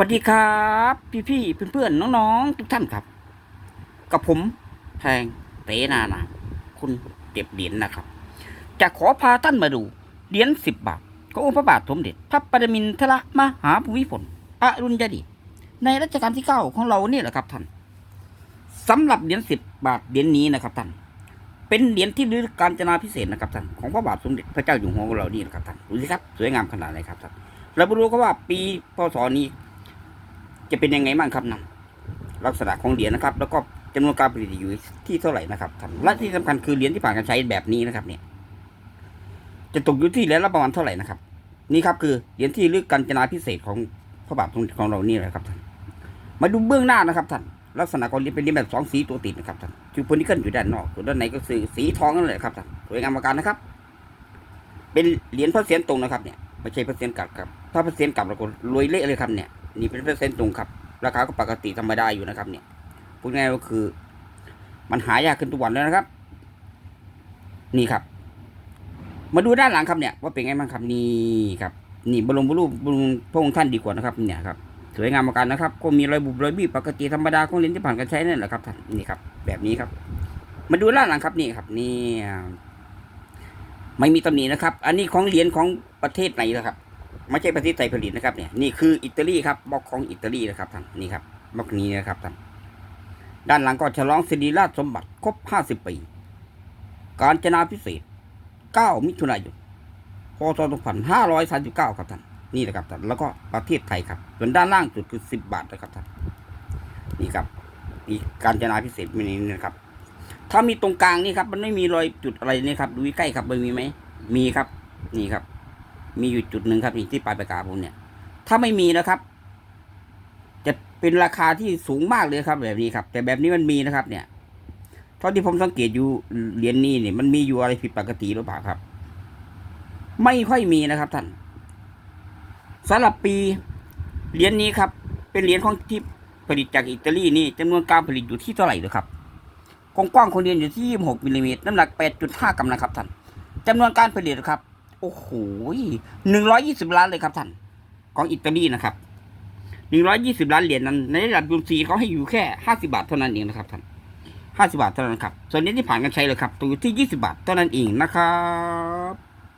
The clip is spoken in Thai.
สวัสดีครับ พี่ๆเพื่อนๆน้องๆทุกท่านครับ กับผมแพงเตนานาคุณเก็บเหรียญนะครับ จะขอพาท่านมาดูเหรียญสิบบาทขององค์พระบาทสมเด็จพระปรมินทรมหาภูมิพลอรุณยเดชในรัชกาลที่เก้าของเราเนี่ยแหละครับท่านสำหรับเหรียญสิบบาทเหรียญนี้นะครับท่าน เป็นเหรียญที่ระลึกการจนาพิเศษนะครับท่านของพระบาทสมเด็จพระเจ้าอยู่หัวของเรานี่นะครับท่านดูสิครับสวยงามขนาดไหนครับท่านเราไปดูกันว่าปีพศนี้ จะเป็นยังไงบ้างครับนั่นลักษณะของเหรียญนะครับ แล้วก็จำนวนการผลิตอยู่ที่เท่าไหร่นะครับท่านและที่สำคัญคือเหรียญที่ผ่านการใช้แบบนี้นะครับ เนี่ย จะตกอยู่ที่เหรียญละประมาณเท่าไหร่นะครับ นี่ครับคือเหรียญที่ลึกการจนาพิเศษของพระบาทสมเด็จของเรานี่แหละครับท่านมาดูเบื้องหน้านะครับท่านลักษณะของเหรียญเป็นเหรียญแบบสองสีตัวติดนะครับท่านคือโพนิเกิลอยู่ด้านนอกส่วนด้านในก็คือสีทองนั่นแหละครับท่านสวยงามประการนะครับ เป็นเหรียญพระเศียรตรงนะครับเนี่ย ไม่ใช่เพระเศียรกลับครับ ถ้าเพระเศียรกลับเราก็รวยเละเลยครับเนี่ย นี่เป็นเปอร์เซ็นต์ตรงครับ ราคาก็ปกติธรรมดาอยู่นะครับ เนี่ย พูดง่ายก็คือ มันหายากขึ้นทุกวันแล้วนะครับ นี่ครับ มาดูด้านหลังครับเนี่ย ว่าเป็นไงบ้างครับนี่ครับ นี่บรมบรูปบรมพระองค์ท่านดีกว่านะครับ เนี่ยครับ สวยงามเหมือนกันนะครับ ก็มีรอยบุบรอยบี้ปกติธรรมดาของเลนที่ผ่านการใช้นั่นแหละครับท่าน นี่ครับ แบบนี้ครับ มาดูด้านหลังครับนี่ครับ นี่ไม่มีตำหนินะครับ อันนี้ของเหรียญของ ประเทศไหนนะครับ ไม่ใช่ประเทศไทยผลิตนะครับเนี่ยนี่คืออิตาลีครับบล็อกของอิตาลีนะครับท่านนี่ครับบล็อกนี้นะครับท่านด้านหลังก็ฉลองสิริราชสมบัติครบ 50 ปี การจนาพิเศษ 9 มิถุนายน พศ 2539 ครับท่าน นี่แหละครับท่าน แล้วก็ประเทศไทยครับ ส่วนด้านล่างสุดคือ 10 บาทนะครับท่าน นี่ครับมีการจนาพิเศษมีนี้นะครับ ถ้ามีตรงกลางนี่ครับ มันไม่มีรอยจุดอะไรนี่ครับ ดูใกล้ครับมันมีไหม มีครับ นี่ครับ มีอยู่จุดหนึ่งครับนี่ที่ปลายปากกาผมเนี่ย ถ้าไม่มีนะครับ จะเป็นราคาที่สูงมากเลยครับ แบบนี้ครับ แต่แบบนี้มันมีนะครับ เนี่ยเท่าที่ผมสังเกตอยู่เหรียญนี้เนี่ยมันมีอยู่อะไรผิดปกติหรือเปล่าครับ ไม่ค่อยมีนะครับท่านสำหรับปีเหรียญนี้ครับ เป็นเหรียญของที่ผลิตจากอิตาลีนี่จำนวนการผลิตอยู่ที่เท่าไหร่เลยครับกว้างๆของเหรียญอยู่ที่ 26มิลลิเมตรน้ำหนัก 8.5 กรัมนะครับท่านจำนวนการผลิตครับ โอ้โหหนึ่งร้อยยี่สิบล้านเลยครับท่าน ของอิตาลีนะครับหนึ่งร้อยยี่สิบล้านเหรียญนั้น ในระดับยูซีเขาให้อยู่แค่ห้าสิบาทเท่านั้นเองนะครับท่านห้าสิบาทเท่านั้นครับ ส่วนนี้ที่ผ่านการใช้เลยครับตัวอยู่ที่ยี่สิบาทเท่านั้นเองนะครับ